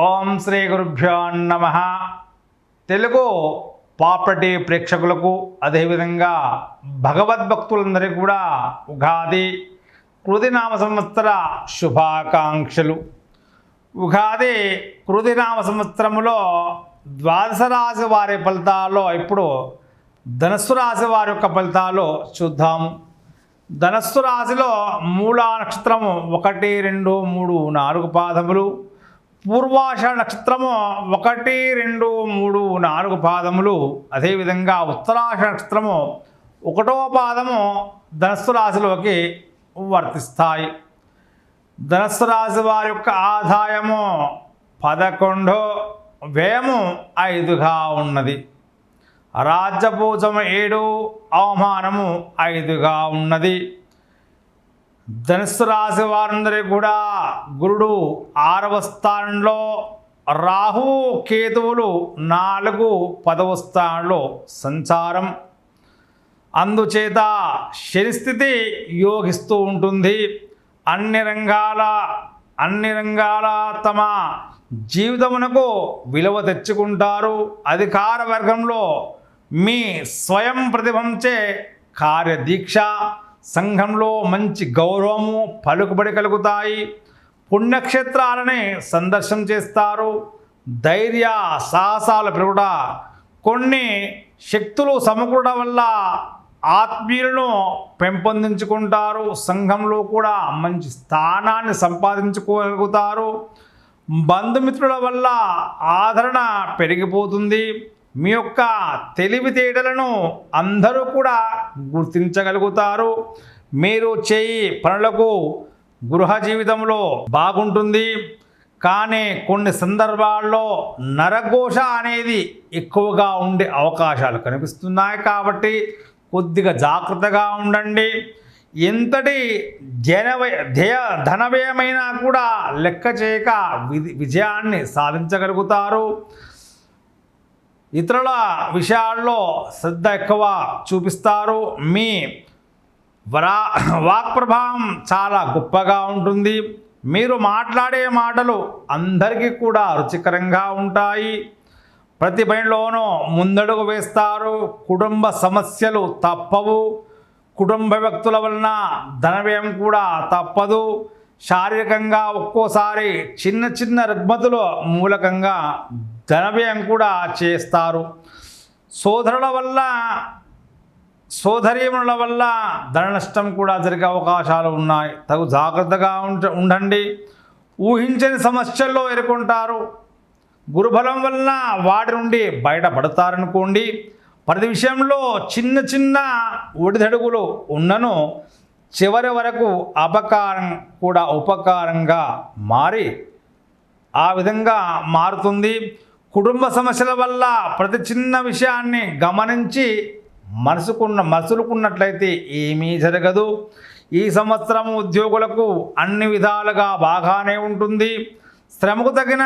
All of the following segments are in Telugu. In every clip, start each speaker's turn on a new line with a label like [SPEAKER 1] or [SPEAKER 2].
[SPEAKER 1] ఓం శ్రీ గురుభ్యో నమ. తెలుగు పాపర్టీ ప్రేక్షకులకు అదేవిధంగా భగవద్భక్తులందరికీ కూడా ఉగాది కృతినామ సంవత్సర శుభాకాంక్షలు. ఉగాది కృతినామ సంవత్సరములో ద్వాదశ రాశి వారి ఫలితాల్లో ఇప్పుడు ధనస్సు రాశి వారి యొక్క ఫలితాలు చూద్దాము. ధనస్సు రాశిలో మూలా నక్షత్రము ఒకటి రెండు మూడు నాలుగు పాదములు. పూర్వాష నక్షత్రము ఒకటి రెండు మూడు నాలుగు పాదములు. అదేవిధంగా ఉత్తరాష నక్షత్రము ఒకటో పాదము ధనస్సు రాశిలోకి వర్తిస్తాయి. ధనస్సు రాశి వారి యొక్క ఆదాయము పదకొండు వ్యయము ఐదుగా ఉన్నది. రాజ్యపూజము ఏడు అవమానము ఐదుగా ఉన్నది. ధనుస్సు రాశి వారందరికీ కూడా గురుడు ఆరవ స్థానంలో రాహు కేతువులు నాలుగు పదవ స్థానంలో సంచారం. అందుచేత శనిస్థితి యోగిస్తూ ఉంటుంది. అన్ని రంగాల అన్ని రంగాల తమ జీవితమునకు విలువ తెచ్చుకుంటారు. అధికార వర్గంలో మీ స్వయం ప్రతిభంచే కార్యదీక్ష సంఘంలో మంచి గౌరవము పలుకుబడి కలుగుతాయి. పుణ్యక్షేత్రాలని సందర్శనం చేస్తారు. ధైర్య సాహసాలు పెరుగుట. కొన్ని శక్తులు సమకూడడం వల్ల ఆత్మీయులను పెంపొందించుకుంటారు. సంఘంలో కూడా మంచి స్థానాన్ని సంపాదించుకోగలుగుతారు. బంధుమిత్రుల వల్ల ఆదరణ పెరిగిపోతుంది. మీ యొక్క తెలివితేటలను అందరూ కూడా గుర్తించగలుగుతారు. మీరు చేయి పనులకు గృహ జీవితంలో బాగుంటుంది. కానీ కొన్ని సందర్భాల్లో నరఘోష అనేది ఎక్కువగా ఉండే అవకాశాలు కనిపిస్తున్నాయి కాబట్టి కొద్దిగా జాగ్రత్తగా ఉండండి. ఎంతటి జనవయ ధ్యేయ ధనవ్యయమైనా కూడా లెక్క చేయక విజయాన్ని సాధించగలుగుతారు. ఇతరుల విషయాల్లో శ్రద్ధ ఎక్కువ చూపిస్తారు. మీ వరా వాక్ ప్రభావం చాలా గొప్పగా ఉంటుంది. మీరు మాట్లాడే మాటలు అందరికీ కూడా రుచికరంగా ఉంటాయి. ప్రతి పనిలోనూ ముందడుగు వేస్తారు. కుటుంబ సమస్యలు తప్పవు. కుటుంబ వ్యక్తుల వలన ధనవ్యయం కూడా తప్పదు. శారీరకంగా ఒక్కోసారి చిన్న చిన్న రుగ్మతుల మూలకంగా ధనవ్యయం కూడా చేస్తారు. సోదరుల వల్ల సోదరీమణుల వల్ల ధన నష్టం కూడా జరిగే అవకాశాలు ఉన్నాయి. తగు జాగ్రత్తగా ఉండండి. ఊహించని సమస్యల్లో ఎదుర్కొంటారు. గురుబలం వలన వాటి నుండి బయటపడతారనుకోండి. ప్రతి విషయంలో చిన్న చిన్న ఒడిదడుగులు ఉన్నను చివరి వరకు అపకారం కూడా ఉపకారంగా మారి ఆ విధంగా మారుతుంది. కుటుంబ సమస్యల వల్ల ప్రతి చిన్న విషయాన్ని గమనించి మనసుకున్న మనసులుకున్నట్లయితే ఏమీ జరగదు. ఈ సంవత్సరం ఉద్యోగులకు అన్ని విధాలుగా బాగానే ఉంటుంది. శ్రమకు తగిన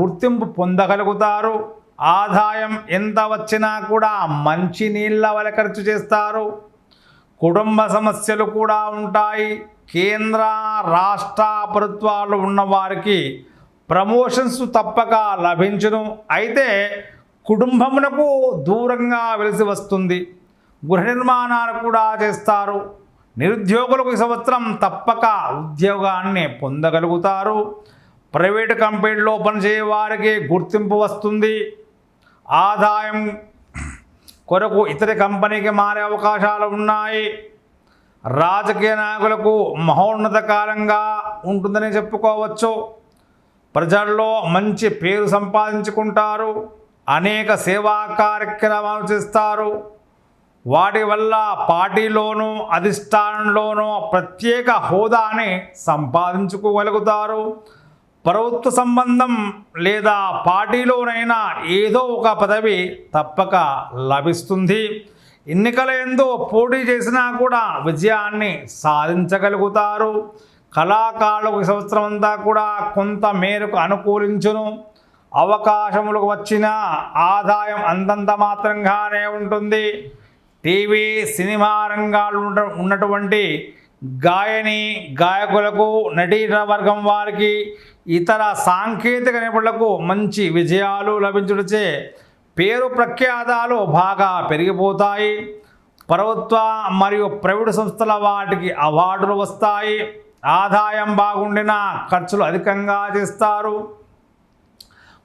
[SPEAKER 1] గుర్తింపు పొందగలుగుతారు. ఆదాయం ఎంత వచ్చినా కూడా మంచి నీళ్ళ వల ఖర్చు చేస్తారు. కుటుంబ సమస్యలు కూడా ఉంటాయి. కేంద్ర రాష్ట్ర ప్రభుత్వాలు ఉన్నవారికి ప్రమోషన్స్ తప్పక లభించును. అయితే కుటుంబమునకు దూరంగా వెలిసి వస్తుంది. గృహ నిర్మాణాలు కూడా చేస్తారు. నిరుద్యోగులకు ఈ సంవత్సరం తప్పక ఉద్యోగాన్ని పొందగలుగుతారు. ప్రైవేటు కంపెనీలో పనిచేయ వారికి గుర్తింపు వస్తుంది. ఆదాయం కొరకు ఇతర కంపెనీకి మారే అవకాశాలు ఉన్నాయి. రాజకీయ నాయకులకు మహోన్నత కాలంగా ఉంటుందని చెప్పుకోవచ్చు. ప్రజల్లో మంచి పేరు సంపాదించుకుంటారు. అనేక సేవా కార్యక్రమాలు చేస్తారు. వాటి వల్ల పార్టీలోనూ అధిష్టానంలోనూ ప్రత్యేక హోదాని సంపాదించుకోగలుగుతారు. ప్రభుత్వ సంబంధం లేదా పార్టీలోనైనా ఏదో ఒక పదవి తప్పక లభిస్తుంది. ఎన్నికల ఎందు పోటీ చేసినా కూడా విజయాన్ని సాధించగలుగుతారు. కళాకారులకు సంవత్సరం అంతా కూడా కొంత మేరకు అనుకూలించును. అవకాశములకు వచ్చిన ఆదాయం అంతంత మాత్రంగానే ఉంటుంది. టీవీ సినిమా రంగాలు ఉన్నటువంటి గాయని గాయకులకు నటీన వర్గం వారికి ఇతర సాంకేతిక నిపుణులకు మంచి విజయాలు లభించుటచే పేరు ప్రఖ్యాతాలు బాగా పెరిగిపోతాయి. ప్రభుత్వ మరియు ప్రైవేటు సంస్థల వాటికి అవార్డులు వస్తాయి. ఆదాయం బాగుండిన ఖర్చులు అధికంగా చేస్తారు.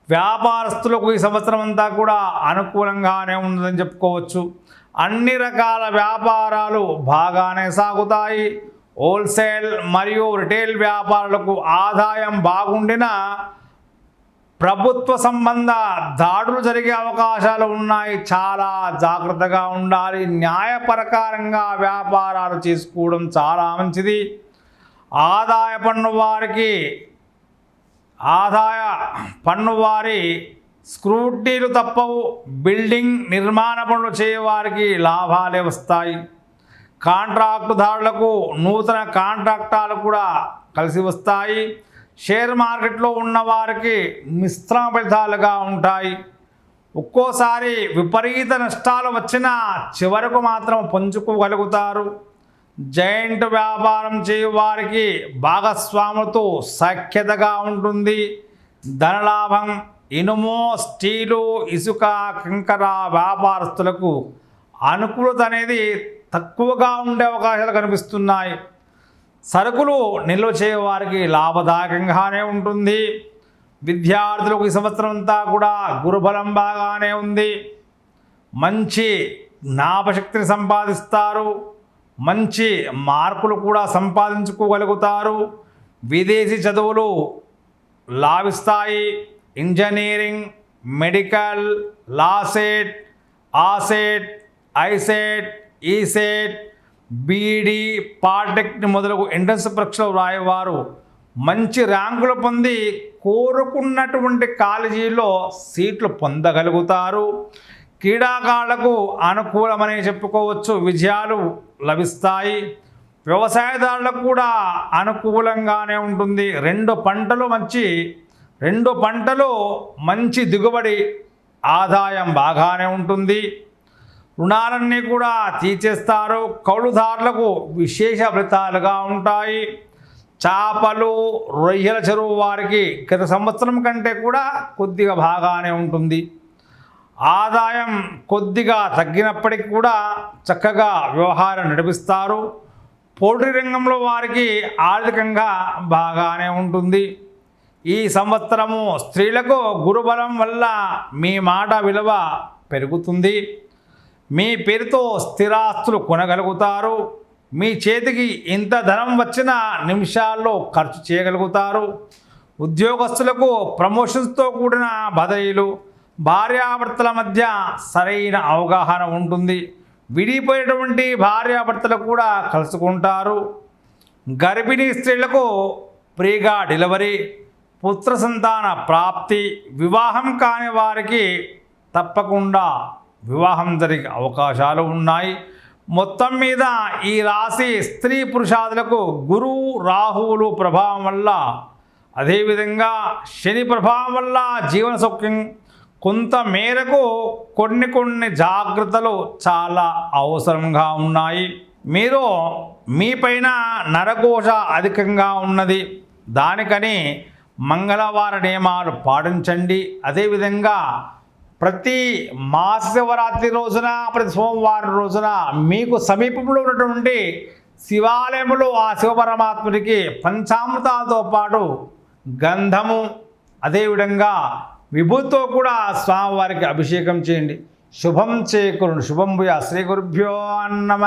[SPEAKER 1] వ్యాపారస్తులకు ఈ సంవత్సరం అంతా కూడా అనుకూలంగానే ఉందని చెప్పుకోవచ్చు. అన్ని రకాల వ్యాపారాలు బాగానే సాగుతాయి. హోల్సేల్ మరియు రిటైల్ వ్యాపారులకు ఆదాయం బాగుండిన ప్రభుత్వ సంబంధ దాడులు జరిగే అవకాశాలు ఉన్నాయి. చాలా జాగ్రత్తగా ఉండాలి. న్యాయ ప్రకారంగా వ్యాపారాలు చేసుకోవడం చాలా మంచిది. ఆదాయ పన్ను వారికి ఆదాయ పన్ను వారి స్క్రూటీలు తప్పవు. బిల్డింగ్ నిర్మాణ పనులు చేయవారికి లాభాలే వస్తాయి. కాంట్రాక్టుదారులకు నూతన కాంట్రాక్టాలు కూడా కలిసి వస్తాయి. షేర్ మార్కెట్లో ఉన్నవారికి మిశ్రమ ఫలితాలుగా ఉంటాయి. ఒక్కోసారి విపరీత నష్టాలు వచ్చినా చివరకు మాత్రం పంచుకోగలుగుతారు. జైంట్ వ్యాపారం చేయువారికి భాగస్వాములతో సఖ్యతగా ఉంటుంది. ధనలాభం ఇనుము స్టీలు ఇసుక కంకర వ్యాపారస్తులకు అనుకూలత అనేది తక్కువగా ఉండే అవకాశాలు కనిపిస్తున్నాయి. సరుకులు నిల్వ చేయవారికి లాభదాయకంగానే ఉంటుంది. విద్యార్థులకు ఈ సంవత్సరం అంతా కూడా గురుబలం బాగానే ఉంది. మంచి జ్ఞాపశక్తిని సంపాదిస్తారు. మంచి మార్కులు కూడా సంపాదించుకోగలుగుతారు. విదేశీ చదువులు లాభిస్తాయి. Engineering medical LAWCET ACET ICET ECET BEd polytechnic మొదలగు ఎంట్రన్స్ పరీక్షలు రాయేవారు. మంచి ర్యాంకులు పొంది కోరుకున్నటువంటి కాలేజీలో సీట్లు పొందగలుగుతారు. క్రీడాకారులకు అనుకూలమని చెప్పుకోవచ్చు విజయాలు. లభిస్తాయి. వ్యవసాయదారులకు కూడా అనుకూలంగానే ఉంటుంది. రెండు పంటలు మంచి రెండు పంటలు మంచి దిగుబడి ఆదాయం బాగానే ఉంటుంది. రుణాలన్నీ కూడా తీర్చేస్తారు. కౌలుదారులకు విశేష ఫలితాలుగా ఉంటాయి. చేపలు రొయ్యల చెరువు వారికి గత సంవత్సరం కంటే కూడా కొద్దిగా బాగానే ఉంటుంది. ఆదాయం కొద్దిగా తగ్గినప్పటికీ కూడా చక్కగా వ్యవహారం నడిపిస్తారు. పౌల్ట్రీ రంగంలో వారికి ఆర్థికంగా బాగానే ఉంటుంది. ఈ సంవత్సరము స్త్రీలకు గురుబలం వల్ల మీ మాట విలువ పెరుగుతుంది. మీ పేరుతో స్థిరాస్తులు కొనగలుగుతారు. మీ చేతికి ఇంత ధనం వచ్చిన నిమిషాల్లో ఖర్చు చేయగలుగుతారు. ఉద్యోగస్తులకు ప్రమోషన్స్తో కూడిన బదిలీలు భార్యాభర్తల మధ్య సరైన అవగాహన ఉంటుంది. విడిపోయినటువంటి భార్యాభర్తలు కూడా కలుసుకుంటారు. గర్భిణీ స్త్రీలకు ఫ్రీగా డెలివరీ పుత్ర సంతాన ప్రాప్తి వివాహం కాని వారికి తప్పకుండా వివాహం జరిగే అవకాశాలు ఉన్నాయి. మొత్తం మీద ఈ రాశి స్త్రీ పురుషాదులకు గురువు రాహువులు ప్రభావం వల్ల అదేవిధంగా శని ప్రభావం వల్ల జీవన సౌఖ్యం కొంత మేరకు కొన్ని కొన్ని జాగ్రత్తలు చాలా అవసరంగా ఉన్నాయి. మీరు మీపైన నరకోశ అధికంగా ఉన్నది. దానికని మంగళవార నియమాలు పాటించండి. అదేవిధంగా ప్రతి మహాశివరాత్రి రోజున ప్రతి సోమవారం రోజున మీకు సమీపంలో ఉన్నటువంటి శివాలయంలో ఆ శివపరమాత్ముడికి పంచామృతాలతో పాటు గంధము అదేవిధంగా విభూతో కూడా స్వామివారికి అభిషేకం చేయండి. శుభం చేకూరును. శుభం భూయా. శ్రీ గురుభ్యో నమ.